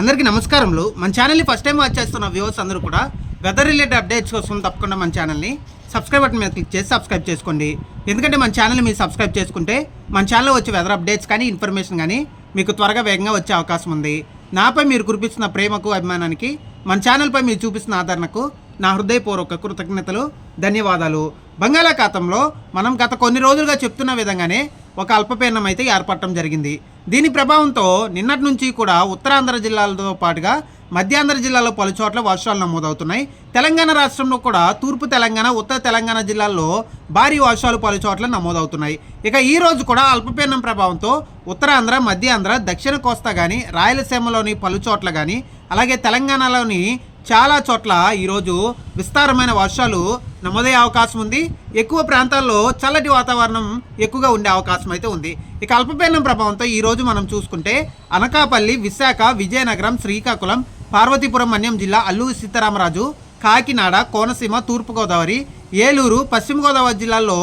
అందరికీ నమస్కారములు. మన ఛానల్ని ఫస్ట్ టైం వాచ్ చేస్తున్న వ్యూవర్స్ అందరూ కూడా వెదర్ రిలేటెడ్ అప్డేట్స్ కోసం తప్పకుండా మన ఛానల్ని సబ్స్క్రైబ్ బటన్ మీద క్లిక్ చేసి సబ్స్క్రైబ్ చేసుకోండి. ఎందుకంటే మన ఛానల్ని మీరు సబ్స్క్రైబ్ చేసుకుంటే మన ఛానల్లో వచ్చే వెదర్ అప్డేట్స్ కానీ ఇన్ఫర్మేషన్ కానీ మీకు త్వరగా వేగంగా వచ్చే అవకాశం ఉంది. నాపై మీరు కురిపిస్తున్న ప్రేమకు అభిమానానికి మన ఛానల్పై మీరు చూపిస్తున్న ఆదరణకు నా హృదయపూర్వక కృతజ్ఞతలు ధన్యవాదాలు. బంగాళాఖాతంలో మనం గత కొన్ని రోజులుగా చెప్తున్న విధంగానే ఒక అల్పపీడనం అయితే ఏర్పడటం జరిగింది. దీని ప్రభావంతో నిన్నటి నుంచి కూడా ఉత్తరాంధ్ర జిల్లాలతో పాటుగా మధ్యాంధ్ర జిల్లాలో పలు చోట్ల వర్షాలు నమోదవుతున్నాయి. తెలంగాణ రాష్ట్రంలో కూడా తూర్పు తెలంగాణ ఉత్తర తెలంగాణ జిల్లాల్లో భారీ వర్షాలు పలు చోట్ల నమోదవుతున్నాయి. ఇక ఈ రోజు కూడా అల్పపీడనం ప్రభావంతో ఉత్తరాంధ్ర మధ్యాంధ్ర దక్షిణ కోస్తా కానీ రాయలసీమలోని పలు చోట్ల కానీ అలాగే తెలంగాణలోని చాలా చోట్ల ఈరోజు విస్తారమైన వర్షాలు నమోదయ్యే అవకాశం ఉంది. ఎక్కువ ప్రాంతాల్లో చల్లటి వాతావరణం ఎక్కువగా ఉండే అవకాశం అయితే ఉంది. ఇక అల్పపీడనం ప్రభావంతో ఈరోజు మనం చూసుకుంటే అనకాపల్లి విశాఖ విజయనగరం శ్రీకాకుళం పార్వతీపురం మన్యం జిల్లా అల్లూరి సీతారామరాజు కాకినాడ కోనసీమ తూర్పుగోదావరి ఏలూరు పశ్చిమ గోదావరి జిల్లాల్లో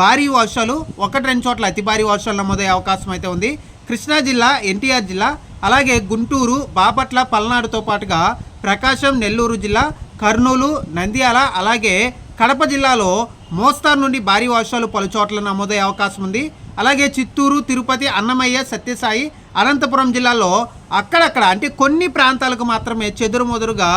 భారీ వర్షాలు ఒకటి రెండు చోట్ల అతి భారీ వర్షాలు నమోదయ్యే అవకాశం అయితే ఉంది. కృష్ణా జిల్లా ఎన్టీఆర్ జిల్లా అలాగే గుంటూరు బాపట్ల పల్నాడుతో పాటుగా ప్రకాశం నెల్లూరు జిల్లా కర్నూలు నంద్యాల అలాగే కడప జిల్లాలో మోస్తారు నుండి భారీ వర్షాలు పలు చోట్ల నమోదయ్యే అవకాశం ఉంది. అలాగే చిత్తూరు తిరుపతి అన్నమయ్య సత్యసాయి అనంతపురం జిల్లాలో అక్కడక్కడ అంటే కొన్ని ప్రాంతాలకు మాత్రమే చెదురుమొదురుగా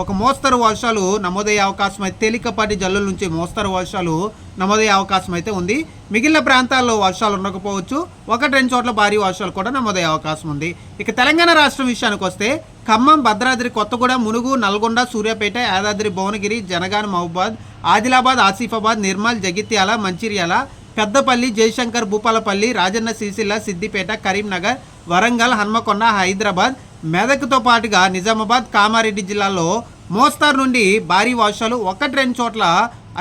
ఒక మోస్తరు వర్షాలు నమోదయ్యే అవకాశం అయితే తేలికపాటి జల్లుల నుంచి మోస్తరు వర్షాలు నమోదయ్యే అవకాశం అయితే ఉంది. మిగిలిన ప్రాంతాల్లో వర్షాలు ఉండకపోవచ్చు. ఒకటి రెండు చోట్ల భారీ వర్షాలు కూడా నమోదయ్యే అవకాశం ఉంది. ఇక తెలంగాణ రాష్ట్రం విషయానికి వస్తే ఖమ్మం భద్రాద్రి కొత్తగూడ మునుగు నల్గొండ సూర్యాపేట యాదాద్రి భువనగిరి జనగాన్ మహబాద్ ఆదిలాబాద్ ఆసిఫాబాద్ నిర్మల్ జగిత్యాల మంచిర్యాల పెద్దపల్లి జయశంకర్ భూపాలపల్లి రాజన్న సిరిసిల్ల సిద్దిపేట కరీంనగర్ వరంగల్ హన్మకొండ హైదరాబాద్ మెదక్తో పాటుగా నిజామాబాద్ కామారెడ్డి జిల్లాల్లో మోస్తారు నుండి భారీ వర్షాలు ఒకటి రెండు చోట్ల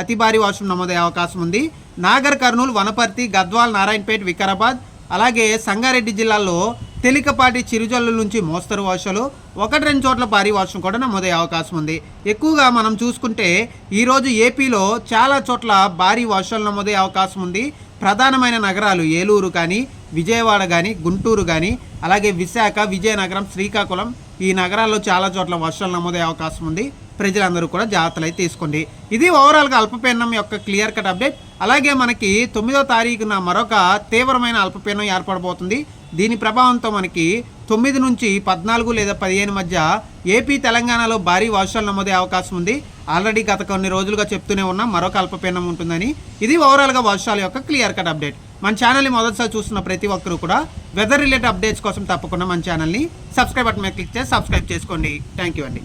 అతి భారీ వర్షం నమోదయ్యే అవకాశం ఉంది. నాగర్ కర్నూలు వనపర్తి గద్వాల్ నారాయణపేట వికారాబాద్ అలాగే సంగారెడ్డి జిల్లాల్లో తేలికపాటి చిరుజల్లు నుంచి మోస్తరు వర్షాలు ఒకటి రెండు చోట్ల భారీ వర్షం కూడా నమోదయ్యే అవకాశం ఉంది. ఎక్కువగా మనం చూసుకుంటే ఈరోజు ఏపీలో చాలా చోట్ల భారీ వర్షాలు నమోదయ్యే అవకాశం ఉంది. ప్రధానమైన నగరాలు ఏలూరు కానీ విజయవాడ కానీ గుంటూరు కానీ అలాగే విశాఖ విజయనగరం శ్రీకాకుళం ఈ నగరాల్లో చాలా చోట్ల వర్షాలు నమోదయ్యే అవకాశం ఉంది. ప్రజలందరూ కూడా జాగ్రత్తలు అయితే తీసుకోండి. ఇది ఓవరాల్గా అల్పపీడనం యొక్క క్లియర్ కట్ అప్డేట్ అలాగే మనకి తొమ్మిదో తారీఖున మరొక తీవ్రమైన అల్పపీడనం ఏర్పడబోతుంది. దీని ప్రభావంతో మనకి తొమ్మిది నుంచి పద్నాలుగు లేదా పదిహేను మధ్య ఏపీ తెలంగాణలో భారీ వర్షాలు నమోదే అవకాశం ఉంది. ఆల్రెడీ గత కొన్ని రోజులుగా చెప్తూనే ఉన్న. మరొక అల్పపీడనం ఉంటుందని. ఇది ఓవరాల్గా వర్షాల యొక్క క్లియర్ కట్ అప్డేట్. మన ఛానల్ని మొదటిసారి చూస్తున్న ప్రతి ఒక్కరూ కూడా వెదర్ రిలేటెడ్ అప్డేట్స్ కోసం తప్పకుండా మన ఛానల్ని సబ్స్క్రైబ్ బటన్ మీద క్లిక్ చేసి సబ్స్క్రైబ్ చేసుకోండి. థ్యాంక్ యూ అండి.